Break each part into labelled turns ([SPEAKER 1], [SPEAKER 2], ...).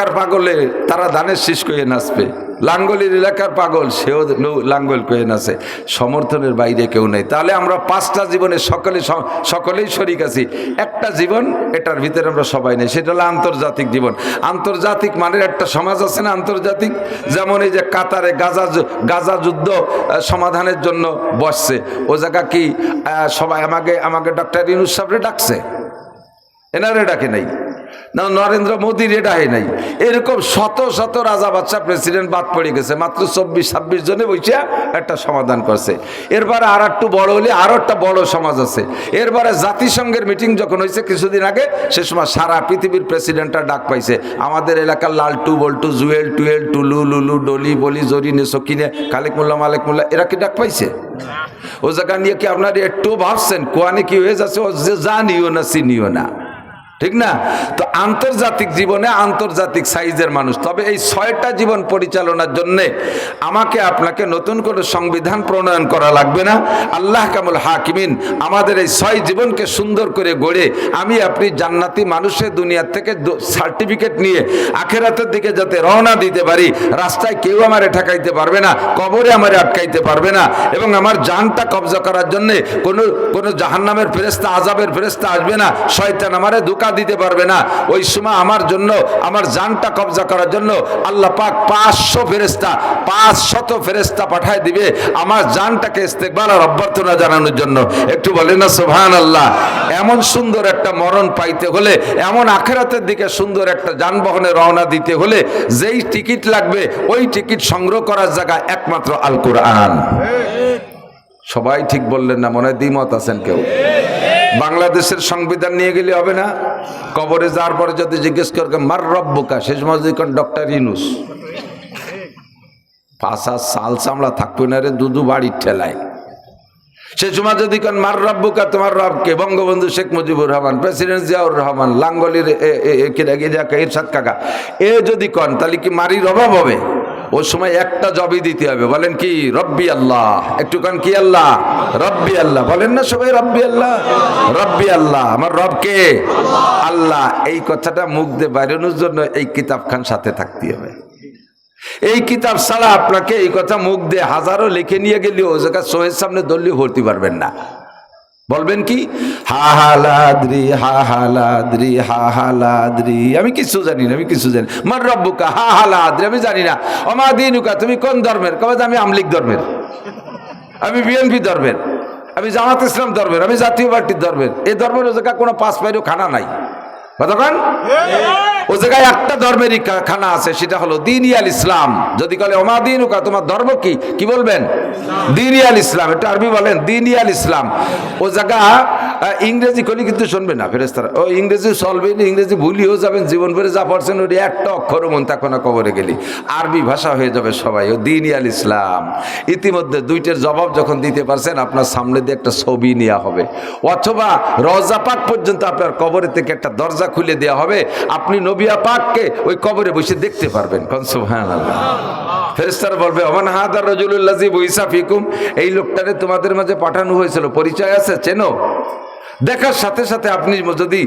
[SPEAKER 1] এলাকার পাগলে তারা ধানের শীষ কয়ে নাচবে। লাঙ্গলের এলাকার পাগল, সেও লাঙ্গল কয়ে নাচে। সমর্থনের বাইরে কেউ নেই। তাহলে আমরা পাঁচটা জীবনে সকলে সকলেই শরিক আছি। একটা জীবন, এটার ভিতরে আমরা সবাই নেই। সেটা হলো আন্তর্জাতিক জীবন। আন্তর্জাতিক মানের একটা সমাজ আছে না আন্তর্জাতিক? যেমন এই যে কাতারে গাজা গাজা যুদ্ধ সমাধানের জন্য বসছে। ও জায়গা কি সবাই আমাকে আমাকে ডক্টর ইনুস সাহেবরে ডাকছে? এনারে ডাকে নাই। না, নরেন্দ্র মোদীর ডাকে নাই। এরকম শত শত রাজা বাচ্চা প্রেসিডেন্ট বাদ পড়ে গেছে, মাত্র চব্বিশ, ছাব্বিশ জনে বসে একটা সমাধান করছে। এরপরে আর একটু বড় হলে আরও একটা বড় সমাজ আছে। এরপরে জাতিসংঘের মিটিং যখন হয়েছে কিছুদিন আগে, সে সময় সারা পৃথিবীর প্রেসিডেন্টরা ডাক পাইছে। আমাদের এলাকার লালটু, বল্টু, জুয়েল, টুয়েল, টুলু, লুলু, ডলি, বলি জরিনে সকিনে খালেক মোল্লা, মালেক মোল্লা, এরা কি ডাক পাইছে? ও জায়গা নিয়ে কি আপনার একটু ভাবছেন? কোয়ানে কি হয়ে যাচ্ছে? ও যে জানিও না, চিনিও না। ঠিক না? তো আন্তর্জাতিক জীবনে আন্তর্জাতিক সাইজের মানুষ। তবে এই ছয়টা জীবন পরিচালনার জন্যে আমাকে আপনাকে নতুন করে সংবিধান প্রণয়ন করা লাগবে না। আল্লাহ কামুল হাকিমিন আমাদের এই ছয় জীবনকে সুন্দর করে গড়ে আমি আপনি জান্নাতি মানুষের দুনিয়ার থেকে সার্টিফিকেট নিয়ে আখেরাতের দিকে যাতে রওনা দিতে পারি, রাস্তায় কেউ আমারে ঠেকাইতে পারবে না, কবরে আমারে আটকাইতে পারবে না এবং আমার জানটা কবজা করার জন্যে কোনো কোনো জাহান্নামের ফেরেস্তা আজাবের ফেরেস্তা আসবে না, শয়তান আমারে ধোকা দিতে পারবে না। ওই সময় আমার জন্য আমার জানটা কবজা করার জন্য আল্লাহ পাক পাঁচশো ফেরেস্তা পাঁচ শত ফেরেস্তা পাঠায় দিবে আমার জানটাকে ইস্তেকবার আর অভ্যর্থনা জানানোর জন্য। একটু বলে না সোহান আল্লাহ এমন সুন্দর একটা মরণ পাইতে হলে এমন আখেরাতের দিকে সুন্দর একটা যানবাহনে রওনা দিতে হলে যেই টিকিট লাগবে ওই টিকিট সংগ্রহ করার জায়গায় একমাত্র আল কোরআন সবাই ঠিক বললেন না মনে হয় দ্বিমত আছেন কেউ। বাংলাদেশের সংবিধান নিয়ে গেলে হবে না। কবরে যাওয়ার পরে যদি জিজ্ঞেস করবে মার রব্বকা? শেষ মসজিদ ডক্টর ইনুস পাশা সাল চামড়া থাকবে না রে দুদু বাড়ির ঠেলায়। সে সময় যদি কন, মার রব্বুকা? তোমার রবকে বঙ্গবন্ধু শেখ মুজিবুর রহমান, প্রেসিডেন্ট জিয়াউর রহমান, লাঙ্গলির ইরশাদ কাকা। এ যদি কন, তাহলে কি মারির অভাব হবে? ওই সময় একটা জবই দিতে হবে। বলেন কি? রব্বি আল্লাহ। একটু কন, কি আল্লাহ? রব্বি আল্লাহ। বলেন না সবাই রব্বি আল্লাহ? রব্বি আল্লাহ। আমার রবকে আল্লাহ। এই কথাটা মুখ দিয়ে বাইরানোর জন্য এই কিতাবখান সাথে থাকতে হবে। এই কিতাব ছাড়া আপনাকে এই কথা মুখ দিয়ে হাজারো লিখে নিয়ে গেলেও জায়গা সোহের সামনে দলীয় ভর্তি পারবেন না। বলবেন কি? হা হালাদ্রি হা হা লাদ্রি হা হালাদ্রি আমি কিছু জানি না, আমি কিছু জানি মার রব্বুকা, হা হালাদ্রি আমি জানি না। অমা দিনুকা, তুমি কোন ধর্মের? কবে আমি আমলিক ধর্মের। আমি বিএনপি ধর্মের। আমি জামাত ইসলাম ধর্মের। আমি জাতীয় পার্টির ধর্মের। এই ধর্মের কোনো পাঁচ পাইরও খানা নাই। কতক্ষণ? ও জায়গায় একটা ধর্মেরই খানা আছে সেটা হলো দিনিয়াল ইসলাম। যদি বলে ওমা দিনুকা তোমার ধর্ম কি? কি বলবেন? দিনিয়াল ইসলাম এটা আরবি বলেন দিনিয়াল ইসলাম। ও জায়গা ইংরেজি কলি কিন্তু শুনবে না ফেরেস্তারা ও ইংরেজি চলবে ইংরেজি ভুলিও যাবেন জীবন ভরে যা পড়ছেন ওটি একটা অক্ষর মন থাকো না কবরে গেলি। আরবি ভাষা হয়ে যাবে সবাই ও দিনিয়াল ইসলাম। ইতিমধ্যে দুইটার জবাব যখন দিতে পারছেন আপনার সামনে দিয়ে একটা ছবি নেওয়া হবে। অথবা রওজা পাক পর্যন্ত আপনার কবরে থেকে একটা দরজা খুলে দেয়া হবে। আপনি নবিয়া পাককে ওই কবরে বসে দেখতে পারবেন। বলবে এই লোকটারে তোমাদের মাঝে পাঠানো হয়েছিল। পরিচয় আছে? চেনো? দেখার সাথে সাথে আপনি যদি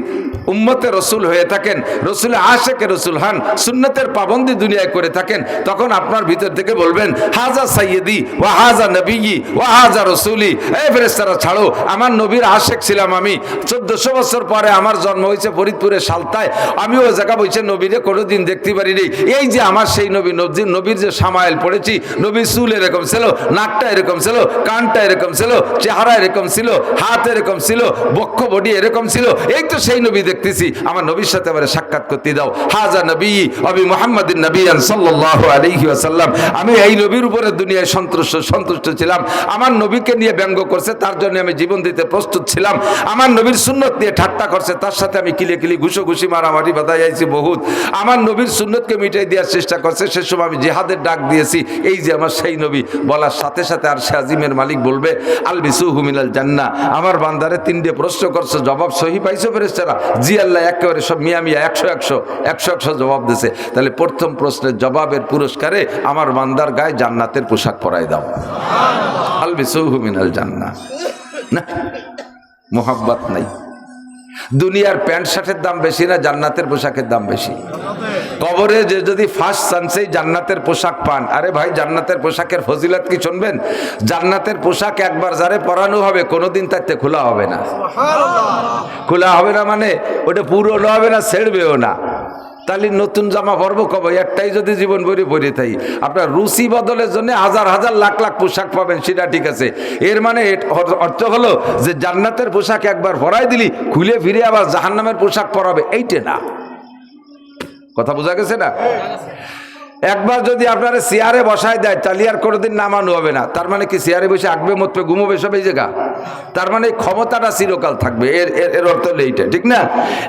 [SPEAKER 1] উম্মতে রসুল হয়ে থাকেন, রসুল আশেকে রসুল হান, সুন্নতের পাবন্দি দুনিয়ায় করে থাকেন, তখন আপনার ভিতর থেকে বলবেন, হাজা সাইয়েদি ও হাজা নবী ও হাজা রসুলি। এই ফেরেস্তারা ছাড়ো, আমার নবীর আশেক ছিলাম আমি। চোদ্দশো বছর পরে আমার জন্ম হয়েছে ফরিদপুরের সালতায়। আমি ওই জায়গা বলছে নবীরে কোনোদিন দেখতে পারিনি। এই যে আমার সেই নবী নবজির নবীর যে সামাইল পড়েছি নবীর চুল এরকম ছিল, নাকটা এরকম ছিল, কানটা এরকম ছিল, চেহারা এরকম ছিল, হাত এরকম ছিল বক্ষ বডি এরকম ছিল, এই তো সেই নবী দেখতেছি। আমার নবীর সাথে আমার সাক্ষাৎ করতে দাও। হাজা নবী অবি মোহাম্মদিন নবীন সাল্লাহ আলহি আসাল্লাম আমি এই নবীর উপরে দুনিয়ায় সন্তুষ্ট সন্তুষ্ট ছিলাম। আমার নবীকে নিয়ে ব্যঙ্গ করছে, তার জন্য আমি জীবন দিতে প্রস্তুত ছিলাম। আমার নবীর সুন্নত নিয়ে ঠাট্টা করছে, তার সাথে আমি কিলে কিলি ঘুষো ঘুষি মারামারি বাধা যাইছি বহুত। আমার নবীর সুন্নতকে মিটাই দেওয়ার চেষ্টা করছে, সে সময় আমি জেহাদের ডাক দিয়েছি, এই যে আমার সেই নবী। বলার সাথে সাথে আর আজিমের মালিক বলবে আল বিসু হুমিনাল জান্না আমার বান্দারে তিনটে প্রশ্ন করছে, জবাব সহি পাইছো ফেরেস্তারা জি আল্লাহ, একেবারে সব মিয়া মিয়া, একশো একশো একশো একশো জবাব দিছে। তাহলে প্রথম প্রশ্নের জবাবের পুরস্কারে আমার মান্দার গায়ে জান্নাতের পোশাক পরাই দাও। আল বিসু হুমিনাল জান্না না, মোহাব্বত নাই। দুনিয়ার প্যান্ট শার্টের দাম বেশি না জান্নাতের পোশাকের দাম বেশি? কবরে যে যদি ফার্স্ট চান্সেই জান্নাতের পোশাক পান। আরে ভাই জান্নাতের পোশাকের ফজিলত কি শুনবেন? জান্নাতের পোশাক একবার যারে পরানো হবে কোনোদিন তাতে খোলা হবে না। খোলা হবে না মানে ওটা পুরনো হবে না ছেড়বেও না। তাহলে নতুন জামা পরবো কবে? একটাই যদি জীবন ভরে ভরে থাই। আপনার রুচি বদলের জন্য হাজার হাজার লাখ লাখ পোশাক পাবেন সেটা ঠিক আছে। এর মানে অর্থ হলো যে জান্নাতের পোশাক একবার পরাই দিলি খুলে ফিরে আবার জাহান্নামের পোশাক পরাবে এইটা না। কথা বোঝা গেছে না? একবার যদি আপনারা চেয়ারে বসায় দেয়, তাহলে আর কোনোদিন নামানো হবে না। তার মানে কি, চেয়ারে বসে আঁকবে মতবে ঘুমোবে, সব এই জায়গা? তার মানে এই ক্ষমতাটা চিরকাল থাকবে। এর এর এর অর্থ হলো এইটা, ঠিক না?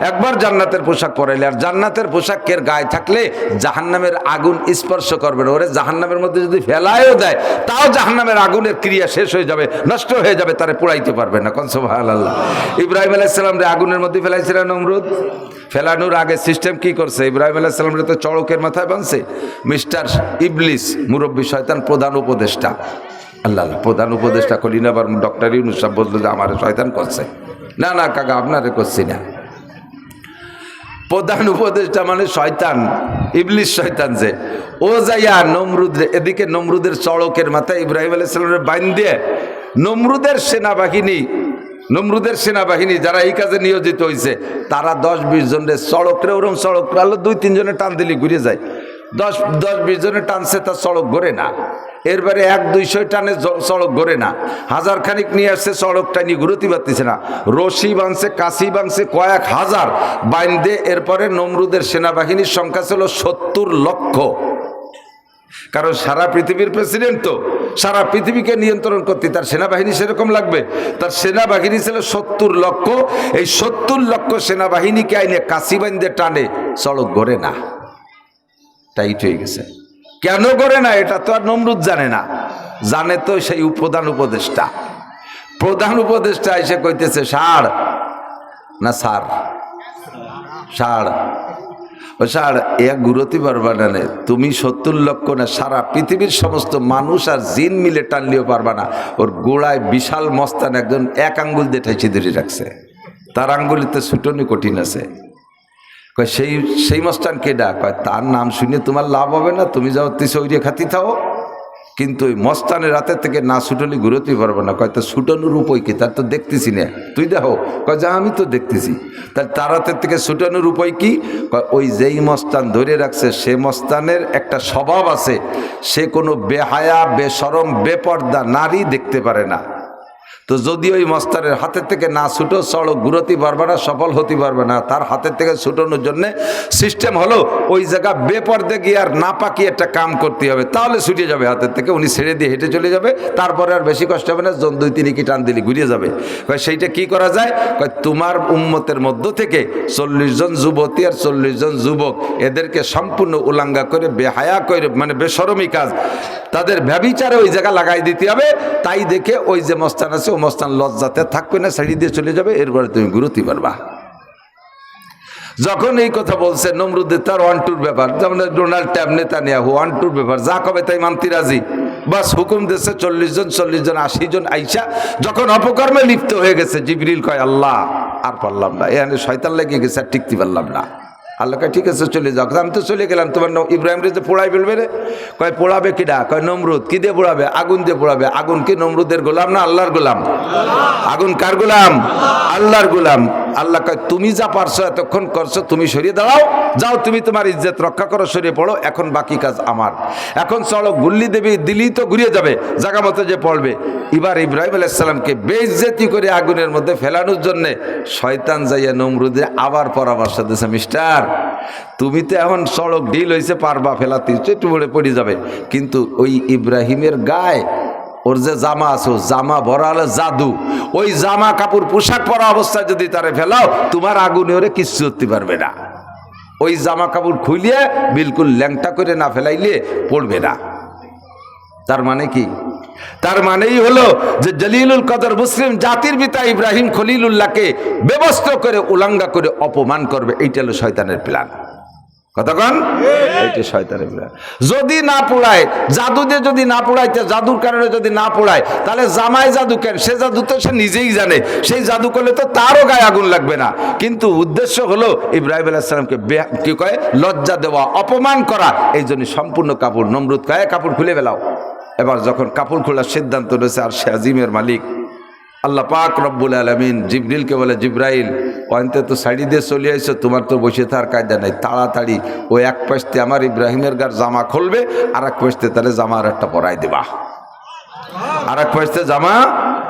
[SPEAKER 1] একবার জান্নাতের পোশাক পরাইলে, আর জান্নাতের পোশাকের গায়ে থাকলে জাহান্নামের আগুন স্পর্শ করবে না। ওরে, জাহান্নামের মধ্যে যদি ফেলায়ও দেয়, তাও জাহান্নামের আগুনের ক্রিয়া শেষ হয়ে যাবে, নষ্ট হয়ে যাবে, তারা পোড়াইতে পারবে না। কনসো আল্লাহ ইব্রাহিম আলাইসালাম রে আগুনের মধ্যে ফেলাইছিলেন নমরুদ ফেলানোর আগে সিস্টেম কি করছে? ইব্রাহিম আলাইসালাম তো চড়কের মাথায় বানছে মিস্টার ইবলিস, মুরব্বী শয়তান প্রধান উপদেষ্টা। আল্লাহ, প্রধান উপদেষ্টা করি না আবার ডক্টর ইউনুস বলল যে, আমার শয়তান করছে। না না, কাকা, আপনারে করছি না। প্রধান উপদেষ্টা মানে শয়তান, ইবলিস শয়তান যে। ও যাইয়া নমরুদ, এদিকে নমরুদের চড়কের মাথায় ইব্রাহিম আলাইসালামের বাইন দিয়ে নমরুদের সেনাবাহিনী নমরুদের সেনাবাহিনী যারা এই কাজে নিয়োজিত হয়েছে তারা দশ বিশ জনের সড়করে ওরম সড়ক আলো, দুই তিনজনে টান দিলে ঘুরে যায়। দশ দশ বিশ জনে টানছে তার সড়ক ঘোরে না। এরবারে এক দুইশো টানে সড়ক ঘোরে না। হাজার খানিক নিয়ে আসছে সড়ক টানি ঘুরতে পারতেছে না। রশি বাঁধছে কাশি বাঁধছে কয়েক হাজার বাইন্দে। এরপরে নমরুদের সেনাবাহিনীর সংখ্যা ছিল সত্তর লক্ষ। কারণ সারা পৃথিবীর প্রেসিডেন্ট তো, সারা পৃথিবীকে নিয়ন্ত্রণ করতে, তার সেনাবাহিনী সেরকম লাগবে? তার সেনাবাহিনী ছিল সত্তর লক্ষ, এই সত্তর লক্ষ সেনাবাহিনীকে আইনে কাশিবাইন্দে টানে, সড়ক গড়ে না। টাইট হয়ে গেছে। কেন করে না? এটা তো আর নমরুদ জানে না। জানে তো সেই প্রধান উপদেষ্টা। প্রধান উপদেষ্টা এসে কইতেছে, সার। না, সার। সার। ও সার এক গুরতি পারবা না। তুমি সত্তর লক্ষ না, সারা পৃথিবীর সমস্ত মানুষ আর জিন মিলে টানলেও পারবা না। ওর গোড়ায় বিশাল মস্তান একজন এক আঙ্গুল দিয়ে ঠাইছে ধরে রাখছে। তার আঙ্গুলিতে ছুটনি কঠিন আছে। কয়, সেই সেই মস্তান কে ডাক তার নাম শুনে তোমার লাভ হবে না। তুমি যাও, তিসৌরিয়ে খাতি থাও। কিন্তু ওই মস্তানের রাতের থেকে না ছুটলি ঘুরোতেই পারব না। কয়, তো ছুটানোর উপায় কী? তার তো দেখতেছি না। তুই দেখো। কয়, যা, আমি তো দেখতেছি। তার তার রাতের থেকে ছুটানোর উপায় কি? কয়, ওই যেই মস্তান ধরে রাখছে, সে মস্তানের একটা স্বভাব আছে। সে কোনো বেহায়া বেসরম বেপর্দা নারী দেখতে পারে না। তো যদি ওই মস্তারের হাতের থেকে না ছুটো সড়ক ঘুরোতে পারবে না, সফল হতে পারবে না, তার হাতের থেকে ছুটানোর জন্য সিস্টেম হলো ওই জায়গা বেপর্দে গিয়ে আর না পাকিয়ে একটা কাম করতে হবে, তাহলে ছুটে যাবে হাতের থেকে, উনি ছেড়ে দিয়ে হেঁটে চলে যাবে, তারপরে আর বেশি কষ্ট হবে না, জন দুই তিন কি টান দিলে ঘুরিয়ে যাবে। সেইটা কি করা যায়? তোমার উম্মতের মধ্য থেকে চল্লিশ জন যুবতী আর চল্লিশ জন যুবক এদেরকে সম্পূর্ণ উলাঙ্গা করে, বেহায়া করে মানে বেসরমি কাজ, তাদের ব্যবিচারে ওই জায়গা লাগাই দিতে হবে, তাই দেখে ওই যে মস্তান আছে মস্তান লজ্জাতে থাকবে না শাড়ি দিয়ে চলে যাবে, এরপরে তুমি ঘুরতে পারবা যখন এই কথা বলছে নমরুদ্দের তার ওয়ান টুর ব্যাপার, যেমন ডোনাল্ড ট্যাব নেতা নেয়া হো ওয়ান টুর ব্যাপার, যা কবে তাই মানতি রাজি? বাস হুকুম দিচ্ছে চল্লিশ জন চল্লিশ জন, আশি জন আইসা, যখন অপকর্মে লিপ্ত হয়ে গেছে, জিবরিল কয়, আল্লাহ, আর পারলাম না। এখানে শয়তান লেগে গেছে, আর টিকতে পারলাম না। আল্লাহ কয়, ঠিক আছে, চলে যাও। আমি তো চলে গেলাম, তোমার ইব্রাহিম রেজে পোড়াই ফেলবে রে। কয়, পোড়াবে কিডা? কয়, নমরুদ। কি দিয়ে পোড়াবে? আগুন দিয়ে পোড়াবে। আগুন কি নমরুদের গোলাম না আল্লাহর গোলাম? আগুন কার গোলাম? আল্লাহর গোলাম। আল্লাহ কয়, তুমি যা পারছ এতক্ষণ করছ, তুমি সরিয়ে দাঁড়াও। যাও, তুমি তোমার ইজ্জত রক্ষা করো, সরিয়ে পড়ো। এখন বাকি কাজ আমার। এখন চলো, গুল্লি দেবী দিলি তো ঘুরিয়ে যাবে জায়গা মতো যে পড়বে। এবার ইব্রাহিম আলাইসাল্লামকে বেইজ্জতি করে আগুনের মধ্যে ফেলানোর জন্যে শয়তান যাইয়া নমরুদে আবার পরামর্শ দিয়েছে মিস্টার, তুমি তো এখন সড়ক ঢিল হয়েছে পারবা, ফেলাতে একটু বলে পড়ে যাবে। কিন্তু ওই ইব্রাহিমের গায়ে ওর যে জামা আছে জামা ভরা হলো জাদু। ওই জামা কাপড়, পোশাক পরা অবস্থায় যদি তারে ফেলাও, তোমার আগুনে ওরে কিচ্ছু করতে পারবে না। ওই জামা কাপড় খুলিয়ে, বিলকুল ল্যাংটা করে না ফেলাইলে পড়বে না। তার মানে কি? তার মানেই হলো যে জলিলুল কদর মুসলিম জাতির পিতা ইব্রাহিম খলিলুল্লাহকে ব্যবস্থা করে, উলাঙ্গা করে অপমান করবে। এইটা হলো শয়তানের প্ল্যান কতক্ষণ এটি শয়তানের বিড়াল। যদি না পোড়ায়, জাদু দিয়ে যদি না পোড়াইতে জাদুর কারণে যদি না পোড়ায়, তাহলে জামাই জাদু কেন? সে জাদু তো সে নিজেই জানে। সেই জাদু করলে তো তারও গায়ে আগুন লাগবে না। কিন্তু উদ্দেশ্য হলো ইব্রাহিম আলাইসালামকে কি কয় লজ্জা দেওয়া, অপমান করা। এই জন্য সম্পূর্ণ কাপড়, নমরুদ কয়ে কাপড় খুলে ফেলাও। এবার যখন কাপড় খোলার সিদ্ধান্ত রয়েছে, আর সে আজিমের মালিক আল্লাহ পাক রব্বুল আলমিন জিবরিলকে বলে, জিব্রাইল, অন্তে তো শাড়ি দিয়ে চলে আইসো তোমার তো বসে থাকার কায়দা নেই। তাড়াতাড়ি ওই এক পাশতে আমার ইব্রাহিমের গার জামা খুলবে আর এক পাশতে তাহলে জামার একটা পরাই দেবা। আর এক পাশতে জামা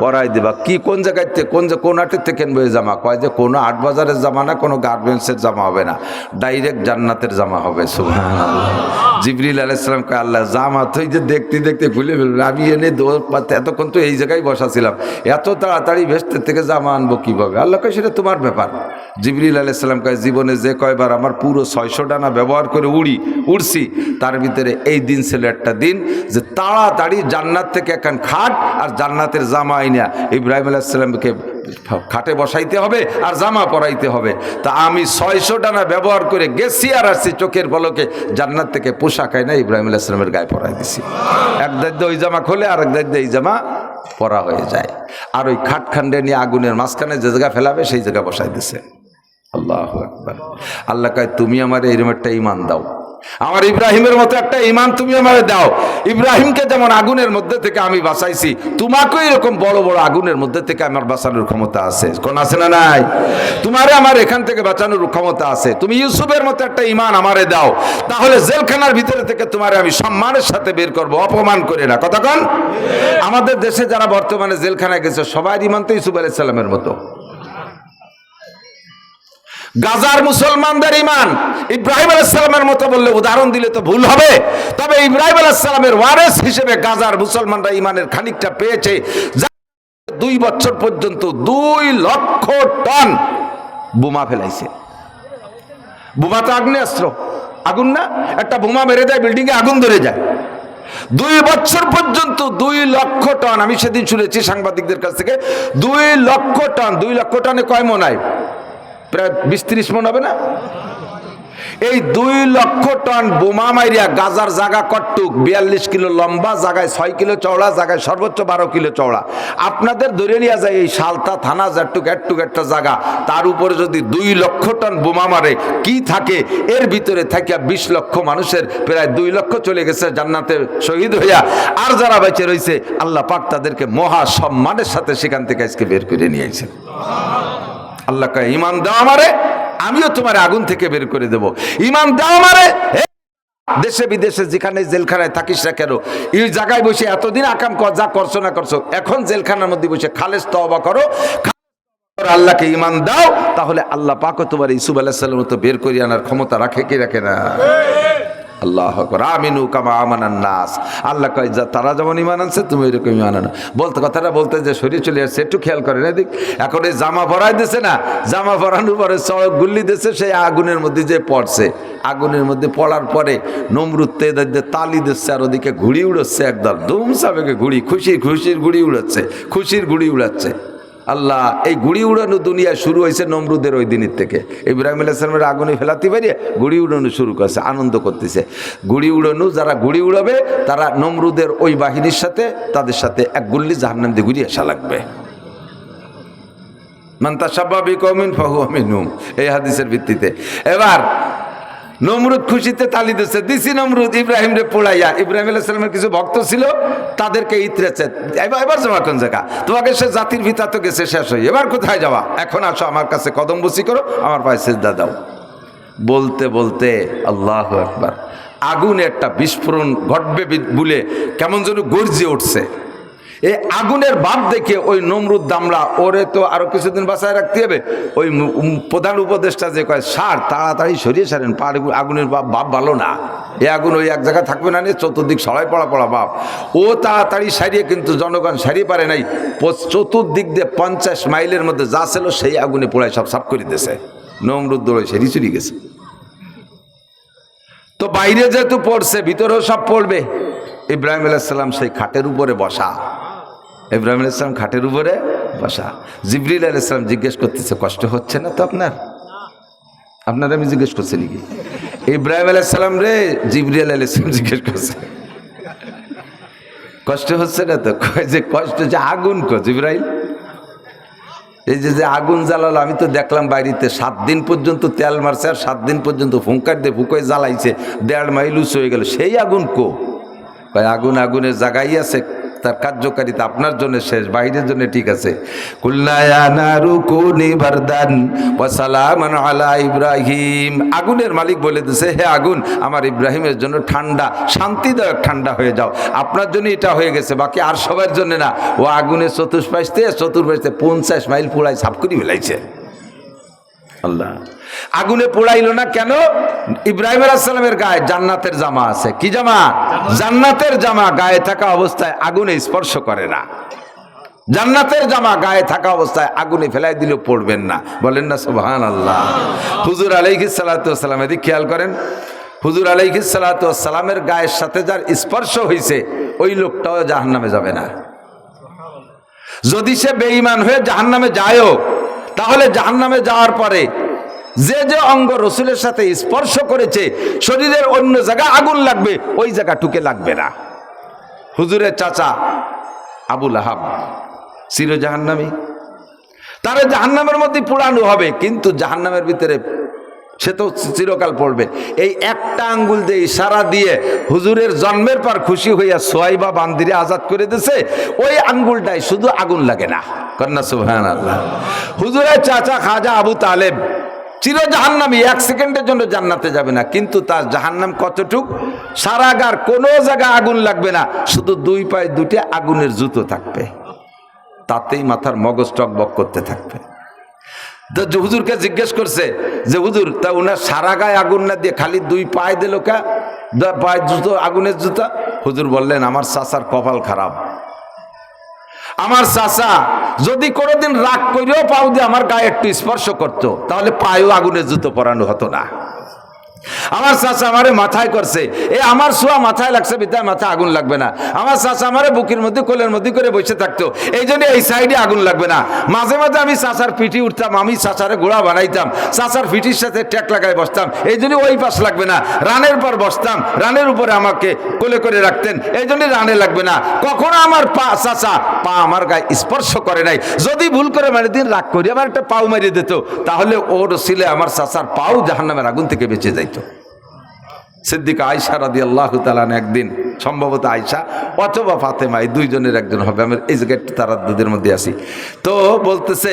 [SPEAKER 1] পরাই দিবা। কি, কোন জায়গায় কোন যে কোন আটের থেকে কিনবে জামা? কয় যে কোনো আট বাজারের জামা না, কোনো গার্মেন্টসের জামা হবে না। ডাইরেক্ট জান্নাতের জামা হবে, সুবহানাল্লাহ। জিবরিল আলাইসালাম কয়, আল্লাহ, জামা তুই যে দেখতে দেখতে খুলে ফেলবে। আমি এনে এতক্ষণ তো এই জায়গায় বসা ছিলাম এত তাড়াতাড়ি ভেস্টের থেকে জামা আনব কীভাবে? আল্লাহ কয়, সেটা তোমার ব্যাপার। জিবরিল আলাইসালাম কয়, জীবনে যে কয়বার আমার পুরো ছয়শো ডানা ব্যবহার করে উড়ি, উড়ছি, তার ভিতরে এই দিন ছিল একটা দিন যে তাড়াতাড়ি জান্নাত থেকে এখন খাট আর জান্নাতের জামা আইনা ইব্রাহিম আলাইসাল্লামকে খাটে বসাইতে হবে আর জামা পরাইতে হবে। তা আমি ছয়শো ডানা ব্যবহার করে গেছি আর আসছি, চোখের পলকে জান্নাত থেকে পোশাক আইনা ইব্রাহিম আলাইসালামের গায়ে পরাই দিছি। এক দায়িত্ব ওই জামা খোলে আর এক দায়িত্ব এই জামা পরা হয়ে যায়। আর ওই খাটখান্ডে নিয়ে আগুনের মাঝখানে যে জায়গা ফেলাবে, সেই জায়গা বসাই দিছে। আল্লাহ আল্লাহ কয়, তুমি আমার এরকম একটা ইমান দাও। আমার ইব্রাহিমের মতো একটা ইমান তুমি আমারে দাও। ইব্রাহিমকে যেমন আগুনের মধ্যে থেকে আমি বাঁচাইছি, তোমাকেও এরকম বড় বড় আগুনের মধ্যে থেকে আমার বাঁচানোর ক্ষমতা আছে। কোন আছে না নাই? তোমারে আমার এখান থেকে বাঁচানোর ক্ষমতা আছে। তুমি ইউসুফের মতো একটা ইমান আমারে দাও। তাহলে জেলখানার ভিতরে থেকে তোমারে আমি সম্মানের সাথে বের করব, অপমান করে না। কথা কতক্ষণ আমাদের দেশে যারা বর্তমানে জেলখানায় গেছে, সবাই ইমান তো ইউসুফ আলাইসাল্লামের মতো। গাজার মুসলমানদের ইমান ইব্রাহিম আলাইসালামের মতো বললে উদাহরণ দিলে তো ভুল হবে। তবে ইব্রাহিম আলাইসালামের ওয়ারেস হিসেবে গাজার মুসলমানরা ইমানের খানিকটা পেয়েছে। দুই বছর পর্যন্ত দুই লক্ষ টন বোমা ফেলাইছে। বোমা তো আগ্নেয়াস্ত্র। আগুন না? একটা বোমা মেরে দেয়, বিল্ডিংয়ে আগুন ধরে যায়। দুই বছর পর্যন্ত দুই লক্ষ টন, আমি সেদিন শুনেছি সাংবাদিকদের কাছ থেকে, দুই লক্ষ টন, দুই লক্ষ টনে কয় মনায় প্রায় বিশ মন হবে না? এই দুই লক্ষ টন বোমা মাইরিয়া গাজার জায়গা কট্টুক, বিয়াল্লিশ কিলো লম্বা, জায়গায় ছয় কিলো চওড়া, জায়গায় সর্বোচ্চ বারো কিলো চওড়া। আপনাদের ধরে নিয়ে যায় এই সালতা থানা যাটুক একটুক একটা জায়গা, তার উপরে যদি দুই লক্ষ টন বোমা মারে, কি থাকে? এর ভিতরে থাকিয়া বিশ লক্ষ মানুষের প্রায় দুই লক্ষ চলে গেছে জান্নাতে শহীদ হইয়া। আর যারা বেঁচে রয়েছে আল্লাহ পাক তাদেরকে মহা সম্মানের সাথে সেখান থেকে আজকে বের করে নিয়েছে আল্লাহ কয় ইমান দাও আমারে, আমিও তোমার আগুন থেকে বের করে দেব। ইমান দাও আমারে দেশে বিদেশে যেখানে জেলখানায় থাকিস না কেন? এই জায়গায় বসে এতদিন আকাম যা করছ না করছ, এখন জেলখানার মধ্যে বসে খালেজ তওবা করো। আল্লাহকে ইমান দাও, তাহলে আল্লাহ পাকও তোমার ইসুফ আলাহিসাল্লাম মতো বের করিয়ে আনার ক্ষমতা রাখে কি রাখে না? আল্লাহ আমিনু কামা আমানান নাস। আল্লাহ কয়, যা তারা যেমন ইমান আনছে, তুমি এরকম ইমান আনো। বলতে কথাটা বলতে যে শরীর চলে আসছে, একটু খেয়াল করেন এদিক। এখন এই জামা ভরাই দিছে না, জামা ভরানোর পরে সড়ক গুল্লি দিছে, সেই আগুনের মধ্যে যে পড়ছে। আগুনের মধ্যে পড়ার পরে দিয়ে তালি দিচ্ছে আর ওদিকে ঘুড়ি উড়াচ্ছে একদল। ধুম সাবেকে ঘুড়ি, খুশির খুশির ঘুড়ি উড়াচ্ছে, খুশির ঘুড়ি উড়াচ্ছে। আল্লাহ, এই গুড়ি উড়ানো দুনিয়া শুরু হয়েছে নমরুদের ওই দিনের থেকে। ইব্রাহিম আলাইসলামের আগুনে ফেলাতে পারিয়ে গুড়ি উড়ানো শুরু করেছে, আনন্দ করতেছে। গুড়ি উড়ানো, যারা গুড়ি উড়াবে, তারা নমরুদের ওই বাহিনীর সাথে, তাদের সাথে এক গুল্লি জাহান্নাম দিয়ে ঘুরিয়ে আসা লাগবে। মান্তা স্বাভাবিক অমিন ফাহু আমিনুম এই হাদিসের ভিত্তিতে। এবার নমরুদ খুশিতে তালি দিচ্ছে দিছি নমরুদ ইব্রাহিম রে পোড়াইয়া। ইব্রাহিম আলাইসালামের কিছু ভক্ত ছিল, তাদেরকে ইতরেছে এবার এবার যাওয়া কোন জায়গা? তোমাকে সে জাতির ভিতা তো গেছে শেষ হয়ে এবার কোথায় যাওয়া? এখন আসো, আমার কাছে কদম বসি করো, আমার পায়ে সেজদা দাও। বলতে বলতে আল্লাহ একবার আগুন একটা বিস্ফোরণ ঘটবে বলে কেমন যেন গর্জে উঠছে। এই আগুনের ভাব দেখে ওই নমরুদ দামড়া ওরে তো আরও কিছুদিন বাঁচায় রাখতে হবে। ওই প্রধান উপদেষ্টা যে কয় সার তাড়াতাড়ি সরিয়ে সারেন পার আগুনের বাপ বাপ ভালো না। এই আগুন ওই এক জায়গায় থাকবে না, নিয়ে চতুর্দিক সরাই পড়া পড়া বাপ ও তাড়াতাড়ি সারিয়ে কিন্তু জনগণ সারিয়ে পারে নাই। চতুর্দিক দিয়ে পঞ্চাশ মাইলের মধ্যে যা ছিল সেই আগুনে পোড়ায় সব সাফ করে দিয়েছে। নমরুদ দৌড়ে সেরি চুরি গেছে। তো বাইরে যেহেতু পড়ছে, ভিতরেও সব পড়বে। ইব্রাহিম আলাইসাল্লাম সেই খাটের উপরে বসা। ইব্রাহিম আলাইসালাম খাটের উপরে বসা। জিবরিল আলাইসালাম জিজ্ঞেস করতেছে, কষ্ট হচ্ছে না তো আপনার? আপনার আমি জিজ্ঞেস করছি নাকি? ইব্রাহিম আলাইসালাম রে জিবরিয়াল আলাইসালাম জিজ্ঞেস করছে। কষ্ট হচ্ছে না তো? যে কষ্ট যে আগুন কো জিব্রাইল? এই যে যে আগুন জ্বালালো, আমি তো দেখলাম বাইরেতে সাত দিন পর্যন্ত তেল মারছে আর সাত দিন পর্যন্ত ফুঙ্কার দিয়ে ফুকোয় জ্বালাইছে, দেড় মাইল উঁচু হয়ে গেল। সেই আগুন কো? আগুন আগুনের জায়গায় আছে তার কার্যকারিতা আপনার জন্য শেষ বাইরের জন্য ঠিক আছে। আলা ইব্রাহিম। আগুনের মালিক বলে দিছে, হে আগুন, আমার ইব্রাহিমের জন্য ঠান্ডা, শান্তিদায়ক ঠান্ডা হয়ে যাও। আপনার জন্য এটা হয়ে গেছে, বাকি আর সবার জন্য না। ও আগুনের চতুষ্পাশতে, চতুর্পাশতে পঞ্চাশ মাইল পুরাই সাপ করে ফেলাইছে। আল্লাহ। আগুনে পোড়াইলো না কেন? ইব্রাহিম আলাহামের গায়ে জান্নাতের জামা আছে। কি জামা? জান্নাতের জামা গায়ে থাকা অবস্থায় আগুনে স্পর্শ করে না। জান্নাতের জামা গায়ে থাকা অবস্থায় আগুনে ফেলাই দিলেও পড়বেন না। বলেন না সুবহান আল্লাহ হুজুর আলাইহি সালাতাম এদিক খেয়াল করেন। হুজুর আলাইহি সালাতামের গায়ের সাথে যার স্পর্শ হয়েছে ওই লোকটাও জাহান্নামে যাবে না। যদি সে বেঈমান হয়ে জাহান্নামে যায়ও, তাহলে জাহান্নামে যাওয়ার পরে যে যে অঙ্গ রসুলের সাথে স্পর্শ করেছে, শরীরের অন্য জায়গা আগুন লাগবে, ওই জায়গা টুকে লাগবে না। হুজুরের চাচা আবুল আহাব চির জাহান্নামী তারা জাহান্নামের মধ্যে পুরানো হবে, কিন্তু জাহান্নামের ভিতরে সে তো চিরকাল পড়বে। এই একটা আঙ্গুল দিয়ে ইশারা দিয়ে হুজুরের জন্মের পর খুশি হইয়া সোয়াইবা বান্দিরে আজাদ করে দিছে, ওই আঙ্গুলটাই শুধু আগুন লাগে না। কন্যা সুহান আল্লাহ হুজুরের চাচা খাজা আবু তালেব চির জাহান্নামি এক সেকেন্ডের জন্য জান্নাতে যাবে না। কিন্তু তার জাহান্নাম কতটুক? সারাগার কোনো জায়গায় আগুন লাগবে না। শুধু দুই পায়ে দুটি আগুনের জুতো থাকবে। তাতেই মাথার মগজ টকবক করতে থাকবে। তো হুজুরকে জিজ্ঞেস করছে যে, হুজুর, তা ওনার সারা গায়ে আগুন না দিয়ে খালি দুই পায়ে দিল কা? পায়ের জুতো, আগুনের জুতা? হুজুর বললেন, আমার চাচার কপাল খারাপ। আমার চাচা, যদি কোনোদিন রাগ করেও পাও দিয়ে আমার গায়ে একটু স্পর্শ করতো, তাহলে পায়েও আগুনের জুতো পরানো হতো না। আমার চাচা আমারে মাথায় করছে। এ আমার সোয়া মাথায় লাগছে বিদ্যায় মাথায় আগুন লাগবে না। আমার চাচা আমারে বুকের মধ্যে, কোলের মধ্যে করে বসে থাকতো। এই জন্য এই সাইডে আগুন লাগবে না। মাঝে মাঝে আমি চাচার পিঠি উঠতাম, আমি চাচারে গোড়া বানাইতাম। চাচার পিঠির সাথে ট্যাক লাগাই বসতাম। এই জন্য ওই পাশ লাগবে না। রানের পর বসতাম। রানের উপরে আমাকে কোলে করে রাখতেন। এই জন্য রানে লাগবে না। কখনো আমার পা, চাচা, পা আমার গায়ে স্পর্শ করে নাই। যদি ভুল করে মানে দিন রাগ করি, আমার একটা পাও মারিয়ে দিত। তাহলে ওর ছিলে আমার চাচার পাও জাহান্নামের আগুন থেকে বেঁচে যাইতো। সিদ্দিক আয়সা রাদি আল্লাহ তালান একদিন, সম্ভবত আয়সা অথবা ফাতেমা, এই দুইজনের একজন হবে। আমি এই জায়গায় তারা দুদের মধ্যে আসি তো বলতেছে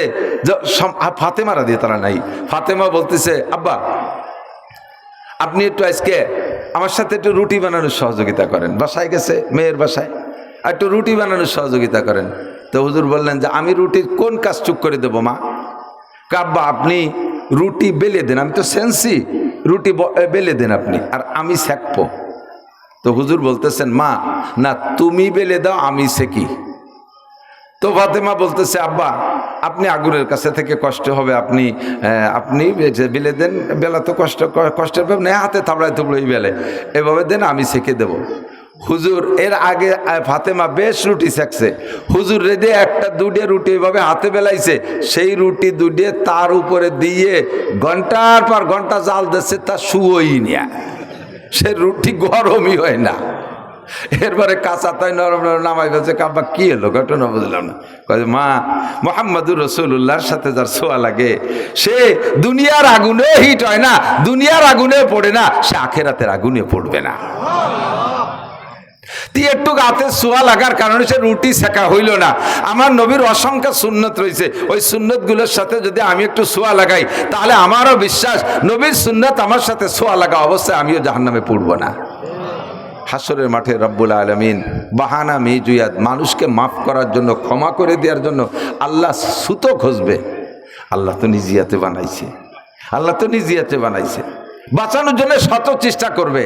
[SPEAKER 1] ফাতেমা রাদি তারা নাই। ফাতেমা বলতেছে, আব্বা, আপনি একটু আজকে আমার সাথে একটু রুটি বানানোর সহযোগিতা করেন। বাসায় গেছে, মেয়ের বাসায়। আর একটু রুটি বানানোর সহযোগিতা করেন। তো হুজুর বললেন যে, আমি রুটির কোন কাজ চুপ করে দেবো, মা? কাব্বা আপনি রুটি বেলে দেন, আমি তো সেন্সি। রুটি বেলে দেন আপনি, আর আমি সেকবো তো হুজুর বলতেছেন, মা, না, তুমি বেলে দাও, আমি সেকি তো ফাতেমা বলতেছে, আব্বা, আপনি আগুনের কাছে থেকে কষ্ট হবে, আপনি আপনি বেলে দেন, বেলা তো কষ্ট কষ্টের ব্যাপার নেই হাতে থাবড়ায় থুবড়োই বেলে। এভাবে দেন, আমি সেকে দেব। হুজুর, এর আগে ফাতেমা বেশ রুটি সেকছে হুজুর রেদে একটা দুটে রুটি এভাবে হাতে বেলাইছে। সেই রুটি দুটে তার উপরে দিয়ে ঘণ্টার পর ঘণ্টা জাল দিচ্ছে, তা শুয়োই নিয়া। সে রুটি গরমই হয় না। এরপরে কাঁচা তাই নরম নরম নামাই ফেলছে, কাব্বা, কি এলো ঘটনা বুঝলাম না। কয়ে, মা, মোহাম্মদুর রসুল্লাহর সাথে যার ছোঁয়া লাগে, সে দুনিয়ার আগুনে হিট হয় না, দুনিয়ার আগুনে পড়ে না, সে আখেরাতের আগুনে পড়বে না। তুই একটু গাতে সোয়া লাগার কারণে সে রুটি শেখা হইল না। আমার নবীর অসংখ্য সুন্নত রয়েছে। ওই সুন্নতগুলোর সাথে যদি আমি একটু সোয়া লাগাই, তাহলে আমারও বিশ্বাস, নবীর সুন্নত আমার সাথে সোয়া লাগা অবস্থায় আমিও জাহান্নামে পড়ব না। হাসরের মাঠে রব্বুল আলমিন বাহানা মেজুয়াদ মানুষকে মাফ করার জন্য, ক্ষমা করে দেওয়ার জন্য আল্লাহ সুতো খুঁজবে আল্লাহ তো নিজিয়াতে বানাইছে। আল্লাহ তো নিজিয়াতে বানাইছে। বাঁচানোর জন্য শত চেষ্টা করবে।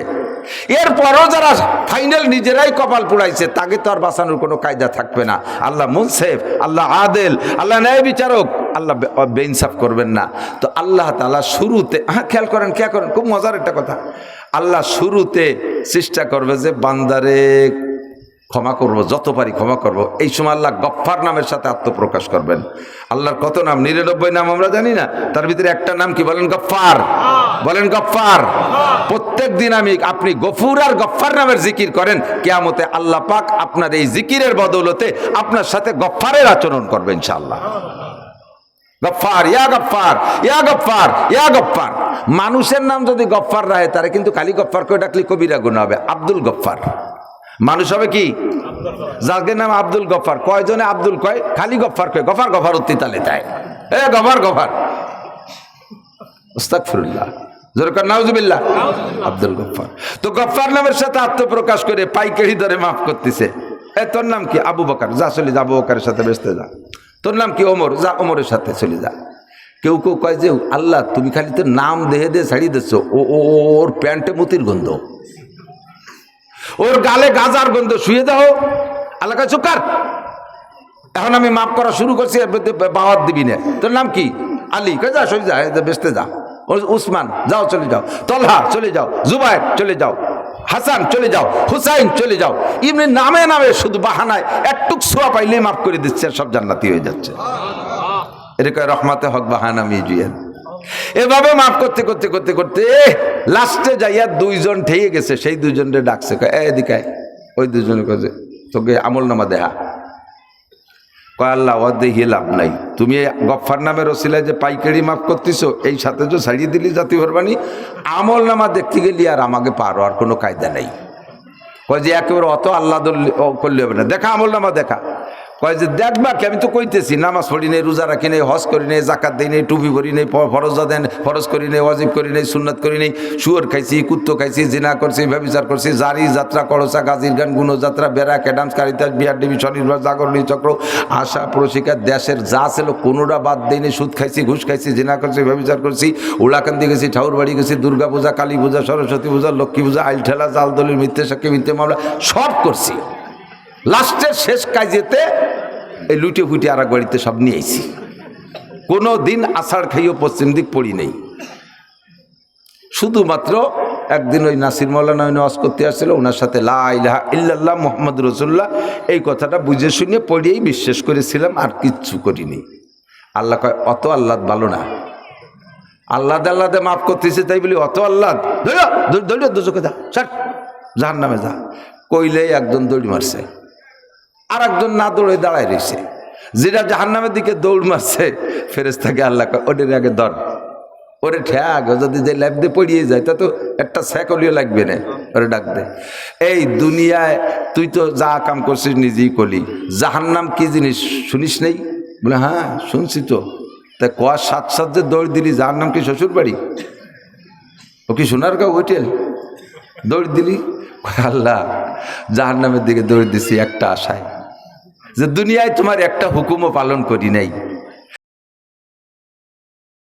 [SPEAKER 1] এরপরও যারা ফাইনাল নিজেরাই কপাল পুড়াইছে, তাকে তো আর বাঁচানোর কোনো কায়দা থাকবে না। আল্লাহ মুনসেফ, আল্লাহ আদেল, আল্লাহ ন্যায় বিচারক, আল্লাহ বেইনসাফ করবেন না। তো আল্লাহ তালা শুরুতে হ্যাঁ খেয়াল করেন খেয়াল করেন, খুব মজার একটা কথা। আল্লাহ শুরুতে চেষ্টা করবে যে বান্দারে ক্ষমা করব, যত পারি ক্ষমা করব। এই সময় আল্লাহ গফ্ফার নামের সাথে আত্মপ্রকাশ করবেন। আল্লাহর কত নাম? নিরানব্বই নাম আমরা জানি না। তার ভিতরে একটা নাম কি বলেন? গফ্ফার। বলেন গফ্ফার। প্রত্যেক দিন আমি আপনি গফুর আর গফ্ফার নামের জিকির করেন, কেয়ামতে আল্লাহ পাক আপনার এই জিকিরের বদৌলতে আপনার সাথে গফ্ফারের আচরণ করবেন ইনশাআল্লাহ। গফ্ফার, ইয়া গফ্ফার ইয়া গফ্ফার ইয়া গফ্ফার। মানুষের নাম যদি গফ্ফার রায় তারা কিন্তু খালি গফ্ফার করে ডাকলে কবিরা গুণ হবে, আব্দুল গফ্ফার। মানুষ হবে কি? যাদের নাম আব্দুল গফ্ফার, কয়জনে আব্দুল কয়? খালি গফ্ফার কয় গফার গফার উত্তি তালে তাই। এ গফার গফার ওস্তাকফিরুল্লাহ জোরকার নাউজুবিল্লাহ। আব্দুল গফ্ফার। তো গফ্ফার নামের সাথে আত্মপ্রকাশ করে পাইকারি ধরে মাফ করতেছে। এ, তোর নাম কি? আবু বকার। যা, চলে যা, আবু বকারের সাথে বেসতে যা। তোর নাম কি? ওমর। যা, ওমরের সাথে চলে যা। কেউ কেউ কয় যে, আল্লাহ, তুমি খালি তো নাম দেহে দিয়ে ছাড়িয়ে দিচ্ছ। ও ওর প্যান্টে মতির গন্ধ। ওর গালে গাজার গন্ধ। শুয়ে দাও আল্লাহ কাছে কার। এখন আমি মাফ করা শুরু করছি এর দিবি না। তোর নাম কি? আলী। কে যা, চলে যা বেসতে যা। উসমান যাও চলে যাও। তলহা চলে যাও। জুবাইর চলে যাও। হাসান চলে যাও। হুসাইন চলে যাও। এমনি নামে নামে শুধু বাহানায় একটুক সোয়া পাইলেই মাফ করে দিচ্ছে সব জান্নাতি হয়ে যাচ্ছে। এরকম রহমাতে হক বাহানা মিউজিয়ান এভাবে মাফ করতে করতে করতে করতে লাস্টে যাইয়া দুইজন ঠেয়ে গেছে। সেই দুইজনরে ডাকছে কয়, "এ এদিকে ওই দুজনে কাছে তোকে আমল নামা দেহা। কয়, আল্লাহ ও দেখিয়ে লাভ নাই। তুমি গফ্ফার নামে ওসিলায় যে পাইকারি মাফ করতেছো, এই সাথে তো ছাড়িয়ে দিলি জাতি ভরবানি আমল নামা দেখতে গেলি আর আমাকে পারো আর কোনো কায়দা নেই। কয় যে একেবারে অত আল্লাহ করলে হবে না। দেখা, আমল নামা দেখা। কয় যে দেখবা কি আমি তো কইতেছি, নামাজ পড়ি নেই, রোজা রাখি নেই, হজ করি নেই জাকাত দিই নেই, টুপি করি নেই ফরজ দেন, ফরজ করি নেই, ওয়াজিব করি নেই, সুন্নাত করি নেই, শুয়োর খাইছি, কুত্তো খাইছি, জিনা করছি, ব্যবচার করছি, জারি যাত্রা করসা গাজির গান গুণ যাত্রা, বেড়া ক্যাডান্স কারিতাস বিহার ডিবি স্বনির্ভর জাগরণী চক্র, আশা প্রশিকা দেশের যা ছিল, কোনোটা বাদ দিইনি সুদ খাইছি, ঘুষ খাইছি, জিনা করছি, ব্যবচার করছি, উলাকান্দি গেছি, ঠাউর বাড়ি গেছি, দুর্গা পূজা, কালী পূজা, সরস্বতী পূজা, লক্ষ্মী পূজা, আইল ঠেলা, জাল দলিল, মিথ্যে সাক্ষী, মিথ্যে মামলা, সব করছি। লাস্টের শেষ কাজেতে এই লুটে ফুটে আর বাড়িতে সব নিয়ে কোনো দিন আষাঢ় খাইও পশ্চিম দিক পড়ি নেই শুধুমাত্র একদিন ওই নাসির মৌলানা নামাজ করতে আসছিল ওনার সাথে লা ইলাহা ইল্লাল্লাহ মোহাম্মদ রসুল্লাহ এই কথাটা বুঝে শুনে পড়িয়েই বিশ্বাস করেছিলাম আর কিচ্ছু করিনি আল্লাহ কয় অত আল্লাহ ভালো না আল্লাহ আল্লাদে মাফ করতেছে তাই বলি অত আল্লাহ দৌড় দুচোকে যা স্যার যার নামে যা কইলেই একজন দৌড়ি মারছে আর একজন না দৌড়ে দাঁড়ায় রয়েছে। যেটা জাহান্নামের দিকে দৌড় মারছে ফেরেস্তাকে আল্লাহ কয়, ওদের আগে ধর। ওরে ঠ্যাক যদি যে ল্যাব দিয়ে পড়িয়ে যায় তা তো একটা স্যাকলিও লাগবে না। ওরে ডাক দে। এই দুনিয়ায় তুই তো যা কাম করছিস নিজেই কলি জাহান্নাম কি জিনিস শুনিস নেই? বলে হ্যাঁ শুনছি তো। তা কোয়ার সাত সাত যে দৌড় দিলি জাহান্নাম কি শ্বশুর বাড়ি? ও কি সোনার গাঁও হোটেল? দৌড় দিলি? কয়, আল্লাহ জাহান্নামের দিকে দৌড় দিছি একটা আশায়। যে দুনিয়ায় তোমার একটা হুকুমও পালন করি নাই।